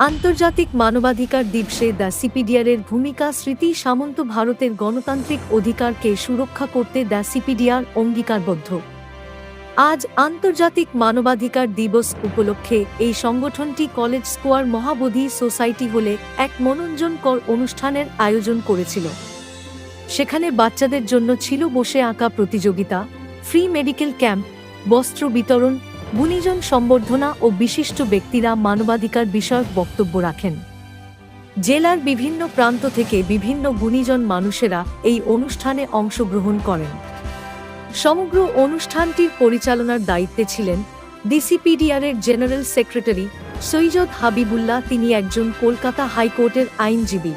আন্তর্জাতিক মানবাধিকার দিবসে দ্য সিপিডিআরের ভূমিকা স্মৃতি সামন্ত ভারতের গণতান্ত্রিক অধিকারকে সুরক্ষা করতে দ্য সিপিডিআর অঙ্গীকারবদ্ধ। আজ আন্তর্জাতিক মানবাধিকার দিবস উপলক্ষে এই সংগঠনটি কলেজ স্কোয়ার মহাবোধি সোসাইটি হলে এক মনোরঞ্জনকর অনুষ্ঠানের আয়োজন করেছিল। সেখানে বাচ্চাদের জন্য ছিল বসে আঁকা প্রতিযোগিতা, ফ্রি মেডিকেল ক্যাম্প, বস্ত্র বিতরণ গুণীজন সম্বর্ধনা ও বিশিষ্ট ব্যক্তিরা মানবাধিকার বিষয়ক বক্তব্য রাখেন। জেলার বিভিন্ন প্রান্ত থেকে বিভিন্ন গুণীজন মানুষেরা এই অনুষ্ঠানে অংশগ্রহণ করেন। সমগ্র অনুষ্ঠানটির পরিচালনার দায়িত্বে ছিলেন ডিসিপিডিআরের জেনারেল সেক্রেটারি সৈয়দ হাবিবুল্লাহ, তিনি একজন কলকাতা হাইকোর্টের আইনজীবী।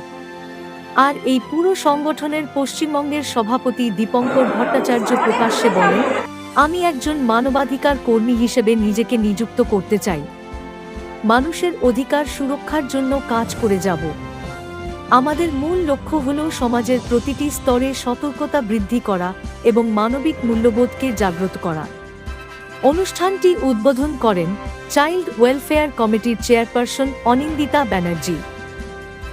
আর এই পুরো সংগঠনের পশ্চিমবঙ্গের সভাপতি দীপঙ্কর ভট্টাচার্য প্রকাশ্যে বলেন আমি একজন মানবাধিকার কর্মী হিসেবে নিজেকে নিযুক্ত করতে চাই। মানুষের অধিকার সুরক্ষার জন্য কাজ করে যাব। আমাদের মূল লক্ষ্য হল সমাজের প্রতিটি স্তরে সতর্কতা বৃদ্ধি করা এবং মানবিক মূল্যবোধকে জাগ্রত করা। অনুষ্ঠানটি উদ্বোধন করেন চাইল্ড ওয়েলফেয়ার কমিটির চেয়ারপারসন অনিন্দিতা ব্যানার্জি।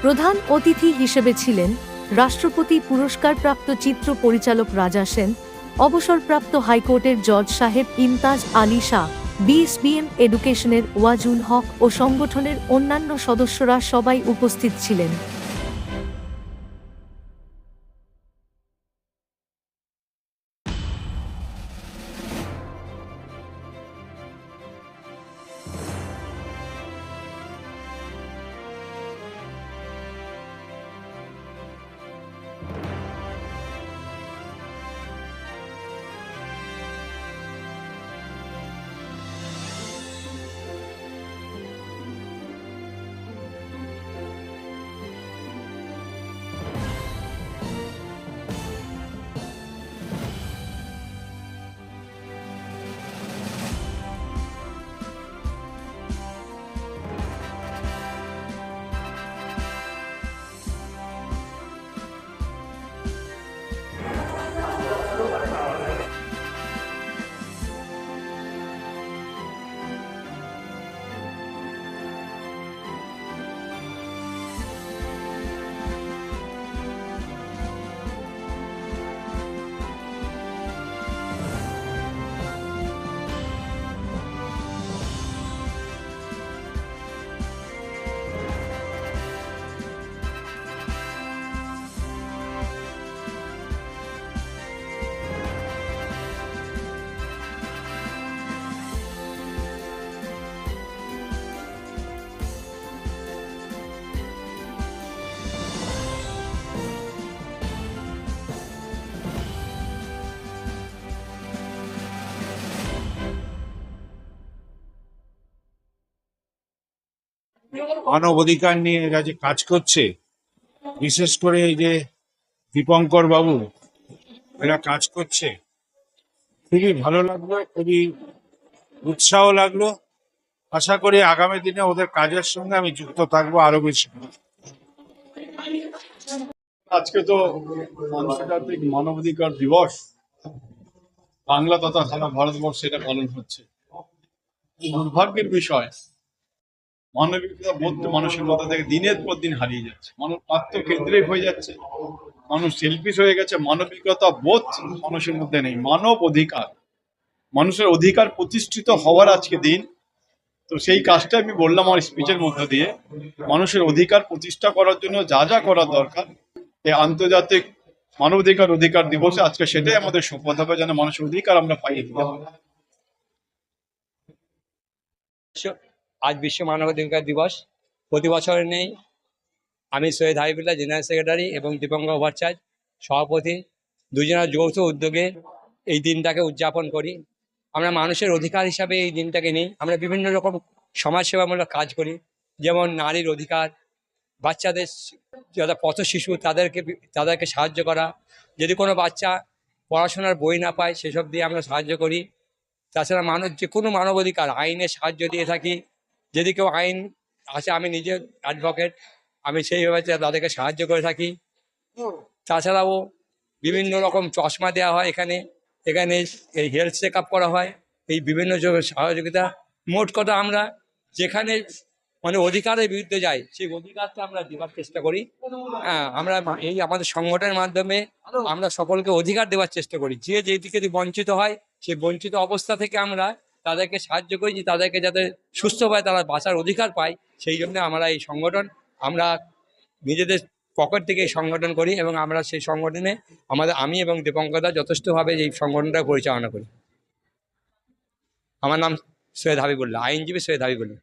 প্রধান অতিথি হিসেবে ছিলেন রাষ্ট্রপতি পুরস্কারপ্রাপ্ত চিত্র পরিচালক রাজা সেন অবসরপ্রাপ্ত হাইকোর্টের জজ সাহেব ইমতাজ আলী শাহ, বিএসবিএম এডুকেশনের ওয়াজুল হক ও সংগঠনের অন্যান্য সদস্যরা সবাই উপস্থিত ছিলেন। মানব অধিকার নিয়ে এরা যে কাজ করছে, বিশেষ করে এই যে দীপঙ্কর বাবু, এরা কাজ করছে, খুবই ভালো লাগল, খুবই উৎসাহ লাগল। আশা করি আগামী দিনে ওদের কাজের সঙ্গে আমি যুক্ত থাকব আরও বেশি। আজকে তো আন্তর্জাতিক মানবাধিকার দিবস। বাংলা তথা সারা ভারতবর্ষে এটা পালন হচ্ছে। দুর্ভাগ্যের বিষয় মানবিকতা বোধ মানুষের মধ্যে থেকে দিনের পর দিন হারিয়ে যাচ্ছে। মানুষ আত্মকেন্দ্রিক হয়ে যাচ্ছে। মানুষ সেলফিশ হয়ে গেছে। মানবিকতা বোধ মানুষের মধ্যে নেই। মানব অধিকার। মানুষের অধিকার প্রতিষ্ঠিত হওয়ার আজকে দিন। তো সেই কাজটা আমি বললাম আমার স্পিচের মধ্য দিয়ে। মানুষের অধিকার প্রতিষ্ঠা করার জন্য যা যা করার দরকার, এই আন্তর্জাতিক মানবাধিকার অধিকার দিবসে আজকে সেটাই আমাদের শপথ হবে, যেন মানুষের অধিকার আমরা পাইয়ে দিতে আজ বিশ্ব মানবাধিকার দিবস। প্রতি বছর নেই। আমি সৈয়দ হাবিবুল্লাহ, জেনারেল সেক্রেটারি এবং দীপঙ্কর ভট্টাচার্য সভাপতি। দুজনের যৌথ উদ্যোগে এই দিনটাকে উদযাপন করি। আমরা মানুষের অধিকার হিসাবে এই দিনটাকে নিই। আমরা বিভিন্ন রকম সমাজসেবামূলক কাজ করি। যেমন নারীর অধিকার, বাচ্চাদের যারা পথ শিশু, তাদেরকে তাদেরকে সাহায্য করা। যদি কোনো বাচ্চা পড়াশোনার বই না পায়, সেসব দিয়ে আমরা সাহায্য করি। তাছাড়া মানুষ যে কোনো মানবাধিকার আইনের সাহায্য দিয়ে থাকি। যদি কেউ আইন আছে আমি নিজে অ্যাডভোকেট আমি সেইভাবে তাদেরকে সাহায্য করে থাকি। তাছাড়াও বিভিন্ন রকম চশমা দেওয়া হয় এখানে। এখানে এই হেলথ চেক আপ করা হয়। এই বিভিন্ন সহযোগিতা। মোট কথা আমরা যেখানে মানে অধিকারের বিরুদ্ধে যাই সেই অধিকারটা আমরা দেওয়ার চেষ্টা করি। হ্যাঁ আমরা এই আমাদের সংগঠনের মাধ্যমে আমরা সকলকে অধিকার দেওয়ার চেষ্টা করি। যে যেদিকে বঞ্চিত হয় সেই বঞ্চিত অবস্থা থেকে আমরা তাদেরকে সাহায্য করি যে তাদেরকে যাতে সুস্থ পায়, তারা বাঁচার অধিকার পায়। সেই জন্য আমরা এই সংগঠন, আমরা নিজেদের পকেট থেকে এই সংগঠন করি এবং আমরা সেই সংগঠনে আমাদের আমি এবং দীপঙ্কদা যথেষ্টভাবে এই সংগঠনটা পরিচালনা করি। আমার নাম সৈয়দ হাবিবুল্লাহ, আইনজীবী সৈয়দ হাবিবুল্লাহ।